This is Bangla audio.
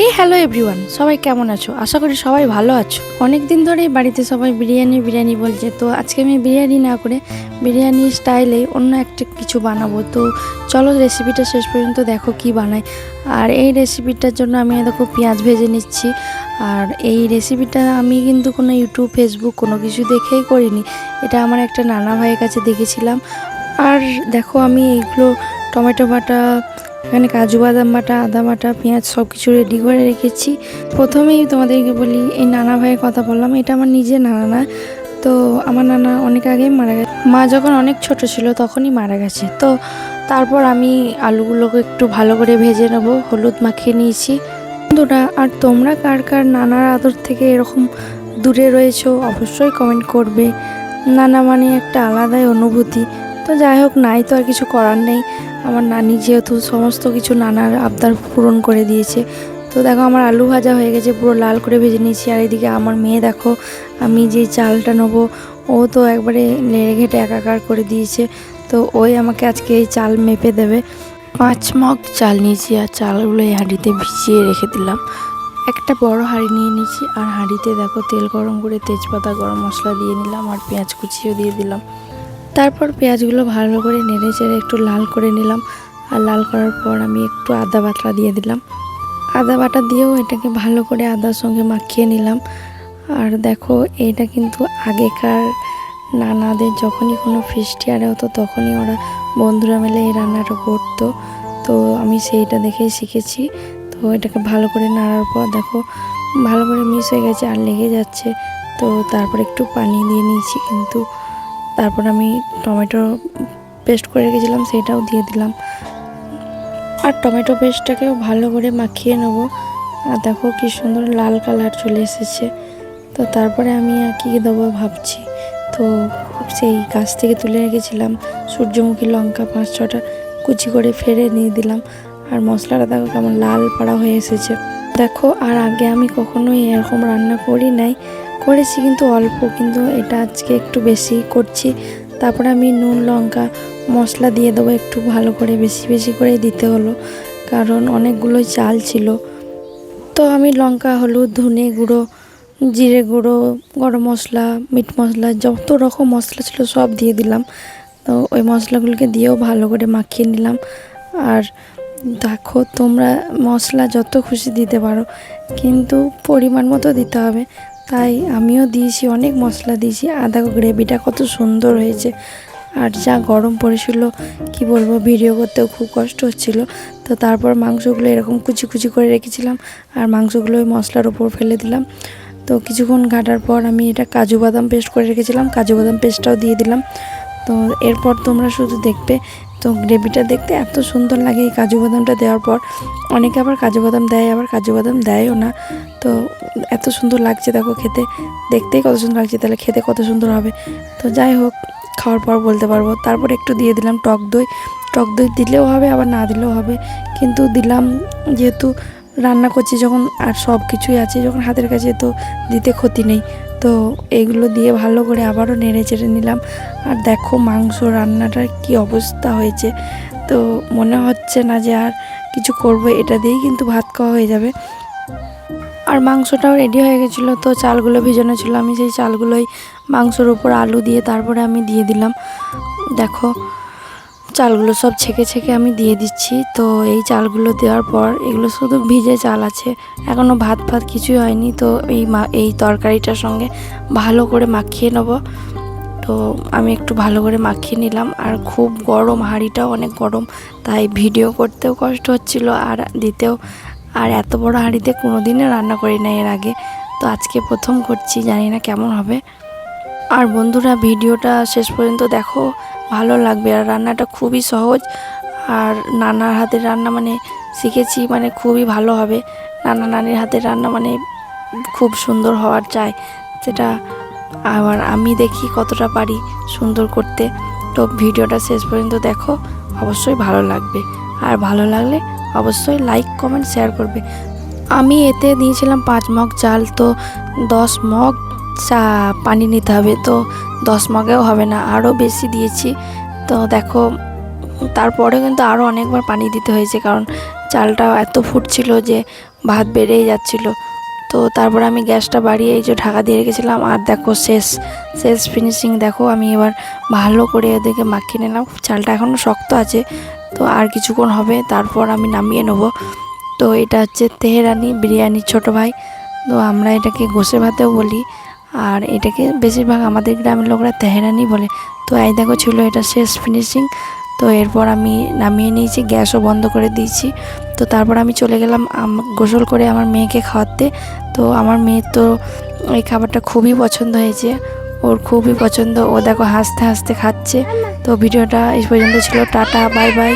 হে হ্যালো এভরিওয়ান সবাই কেমন আছো? আশা করি সবাই ভালো আছো। অনেক দিন ধরেই বাড়িতে সবাই বিরিয়ানি বিরিয়ানি বলছে। তো আজকে আমি বিরিয়ানি না করে বিরিয়ানি স্টাইলে অন্য একটা কিছু বানাবো। তো চলো রেসিপিটা শেষ পর্যন্ত দেখো কি বানাই। আর এই রেসিপিটার জন্য আমি দেখো পেঁয়াজ ভেজে নিচ্ছি। আর এই রেসিপিটা আমি কিন্তু কোনো ইউটিউব ফেসবুক কোনো কিছু দেখেই করিনি। এটা আমার একটা নানা ভাইয়ের কাছে দেখেছিলাম। আর দেখো আমি এইগুলো টমেটো বাটা এখানে কাজু বাদাম বাটা, আদা বাটা, পেঁয়াজ সব কিছু রেডি করে রেখেছি। প্রথমেই তোমাদেরকে বলি, এই নানা ভাইয়ের কথা বললাম, এটা আমার নিজের নানা না। তো আমার নানা অনেক আগেই মারা গেছে। মা যখন অনেক ছোট ছিল তখনই মারা গেছে। তো তারপর আমি আলুগুলোকে একটু ভালো করে ভেজে নেব, হলুদ মাখিয়ে নিয়েছি। বন্ধুরা, আর তোমরা কার কার নানার আদর থেকে এরকম দূরে রয়েছো, অবশ্যই কমেন্ট করবে। নানা মানে একটা আলাদাই অনুভূতি। তো যাই হোক, নাই তো আর কিছু করার নেই। আমার নানি যেহেতু সমস্ত কিছু নানার আবদার পূরণ করে দিয়েছে। তো দেখো আমার আলু ভাজা হয়ে গেছে, পুরো লাল করে ভেজে নিয়েছি। আর এদিকে আমার মেয়ে দেখো, আমি যে চালটা নেব, ও তো একবারে লেড়ে ঘেটে একাকার করে দিয়েছে। তো ওই আমাকে আজকে এই চাল মেপে দেবে। পাঁচ মগ চাল নিয়েছি আর চালগুলো এই হাঁড়িতে ভিজিয়ে রেখে দিলাম। একটা বড় হাঁড়ি নিয়ে নিয়েছি। আর হাঁড়িতে দেখো তেল গরম করে তেজপাতা, গরম মশলা দিয়ে নিলাম। আর পেঁয়াজ কুচিও দিয়ে দিলাম। তারপর পেঁয়াজগুলো ভালো করে নেড়ে চেড়ে একটু লাল করে নিলাম। আর লাল করার পর আমি একটু আদা বাটা দিয়ে দিলাম। আদা বাটা দিয়েও এটাকে ভালো করে আদার সঙ্গে মাখিয়ে নিলাম। আর দেখো এটা কিন্তু আগেকার নানাদের যখনই কোনো ফিস্টি আরে হতো, তখনই ওরা বন্ধুরা মিলে এই রান্নাটা করতো। তো আমি সেইটা দেখেই শিখেছি। তো এটাকে ভালো করে নাড়ার পর দেখো, ভালো করে মিস হয়ে গেছে আর লেগে যাচ্ছে। তো তারপর একটু পানি দিয়ে নিয়েছি কিন্তু তারপর আমি টমেটো পেস্ট করে রেখেছিলাম সেটাও দিয়ে দিলাম। আর টমেটো পেস্টটাকেও ভালো করে মাখিয়ে নেব। আর দেখো কি সুন্দর লাল কালার চলে এসেছে। তো তারপরে আমি আর কী দেবো ভাবছি। তো সেই গাছ থেকে তুলে রেখেছিলাম, সূর্যমুখী লঙ্কা পাঁচ ছটা কুচি করে ফেরে নিয়ে দিলাম। আর মশলাটা দেখো কেমন লাল পাড়া হয়ে এসেছে। দেখো, আর আগে আমি কখনোই এরকম রান্না করি নাই। করেছি কিন্তু অল্প, কিন্তু এটা আজকে একটু বেশি করছি। তারপরে আমি নুন, লঙ্কা, মশলা দিয়ে দেবো, একটু ভালো করে বেশি বেশি করে দিতে হলো। কারণ অনেকগুলোই চাল ছিল। তো আমি লঙ্কা, হলুদ, ধনে গুঁড়ো, জিরে গুঁড়ো, গরম মশলা, মিট মশলা, যত রকম মশলা ছিল সব দিয়ে দিলাম। তো ওই মশলাগুলোকে দিয়েও ভালো করে মাখিয়ে নিলাম। আর দেখো, তোমরা মশলা যত খুশি দিতে পারো, কিন্তু পরিমাণ মতো দিতে হবে। তাই আমিও দিয়েছি, অনেক মশলা দিয়েছি। আদা গ্রেভিটা কত সুন্দর হয়েছে। আর যা গরম পড়েছিল, কি বলব, ভিডিও করতেও খুব কষ্ট হচ্ছিল। তো তারপর মাংসগুলো এরকম কুচি কুচি করে রেখেছিলাম আর মাংসগুলো ওই মশলার ওপর ফেলে দিলাম। তো কিছুক্ষণ ঘাটার পর আমি এটা কাজু বাদাম পেস্ট করে রেখেছিলাম। কাজু বাদাম পেস্টটাও দিয়ে দিলাম। তো এরপর তোমরা শুধু দেখবে, তো গ্রেভিটা দেখতে এত সুন্দর লাগে এই কাজু বাদামটা দেওয়ার পর। অনেকে আবার কাজু বাদাম দেয়, আবার কাজু বাদাম দেয়ও না। তো এত সুন্দর লাগছে দেখো খেতে। দেখতেই কত সুন্দর লাগছে, তাহলে খেতে কত সুন্দর হবে। তো যাই হোক, খাওয়ার পর বলতে পারব। তারপর একটু দিয়ে দিলাম টক দই। টক দই দিলেও হবে, আবার না দিলেও হবে। কিন্তু দিলাম যেহেতু রান্না করছি যখন আর সব কিছুই আছে, যখন হাতের কাছে তো দিতে ক্ষতি নেই। তো এগুলো দিয়ে ভালো করে আবারও নেড়ে চেড়ে নিলাম। আর দেখো মাংস রান্নাটার কি অবস্থা হয়েছে। তো মনে হচ্ছে না যে আর কিছু করব, এটা দিয়েই কিন্তু ভাত খাওয়া হয়ে যাবে। আর মাংসটাও রেডি হয়ে গেছিল, তো চালগুলো ভিজানো ছিল। আমি সেই চালগুলোই মাংসর উপর আলু দিয়ে তারপরে আমি দিয়ে দিলাম। দেখো চালগুলো সব ছেঁকে ছেঁকে আমি দিয়ে দিচ্ছি। তো এই চালগুলো দেওয়ার পর এগুলো শুধু ভিজে চাল আছে। এখনও ভাত ভাত কিছুই হয়নি। তো এই মা, এই তরকারিটার সঙ্গে ভালো করে মাখিয়ে নেব। তো আমি একটু ভালো করে মাখিয়ে নিলাম। আর খুব গরম, হাঁড়িটাও অনেক গরম, তাই ভিডিও করতেও কষ্ট হচ্ছিল আর দিতেও। আর এত বড় হাঁড়িতে কোনো দিনও রান্না করি না এর আগে। তো আজকে প্রথম করছি, জানি না কেমন হবে। আর বন্ধুরা, ভিডিওটা শেষ পর্যন্ত দেখো। ভালো লাগবে। আর রান্নাটা খুবই সহজ। আর নানার হাতের রান্না মানে শিখেছি মানে খুবই ভালো হবে। নানা নানির হাতের রান্না মানে খুব সুন্দর হওয়ার চাই। সেটা আবার আমি দেখি কতটা পারি সুন্দর করতে। তো ভিডিওটা শেষ পর্যন্ত দেখো। অবশ্যই ভালো লাগবে। আর ভালো লাগলে অবশ্যই লাইক, কমেন্ট, শেয়ার করবে। আমি এতে দিয়েছিলাম পাঁচ মগ চাল। তো দশ মগ চা, পানি নিতে হবে, তো দশ মগেও হবে না, আরও বেশি দিয়েছি। তো দেখো, তারপরে কিন্তু আরও অনেকবার পানি দিতে হয়েছে, কারণ চালটা এত ফুটছিল যে ভাত বেড়েই যাচ্ছিল। তো তারপর আমি গ্যাসটা বাড়িয়ে এই যে ঢাকা দিয়ে রেখেছিলাম, আর দেখো শেষ শেষ ফিনিশিং দেখো, আমি এবার ভালো করে এদেরকে মাখিয়ে নিলাম। চালটা এখনও শক্ত আছে, তো আর কিছুক্ষণ হবে, তারপর আমি নামিয়ে নেব। তো এটা হচ্ছে তেহরানি বিরিয়ানির ছোট ভাই, তো আমরা এটাকে গোসে ভাতেও বলি। আর এটাকে বেশিরভাগ আমাদের গ্রামের লোকরা তেহরানি বলে। তো এই দেখো ছিল এটা শেষ ফিনিশিং তো এরপর আমি নামিয়ে নিয়েছি, গ্যাসও বন্ধ করে দিয়েছি। তো তারপর আমি চলে গেলাম গোসল করে আমার মেয়েকে খাওয়াতে। তো আমার মেয়ের তো এই খাবারটা খুবই পছন্দ হয়েছে। ওর খুবই পছন্দ। ও দেখো হাসতে হাসতে খাচ্ছে। তো ভিডিওটা এই পর্যন্ত ছিল। Ta ta, bye bye.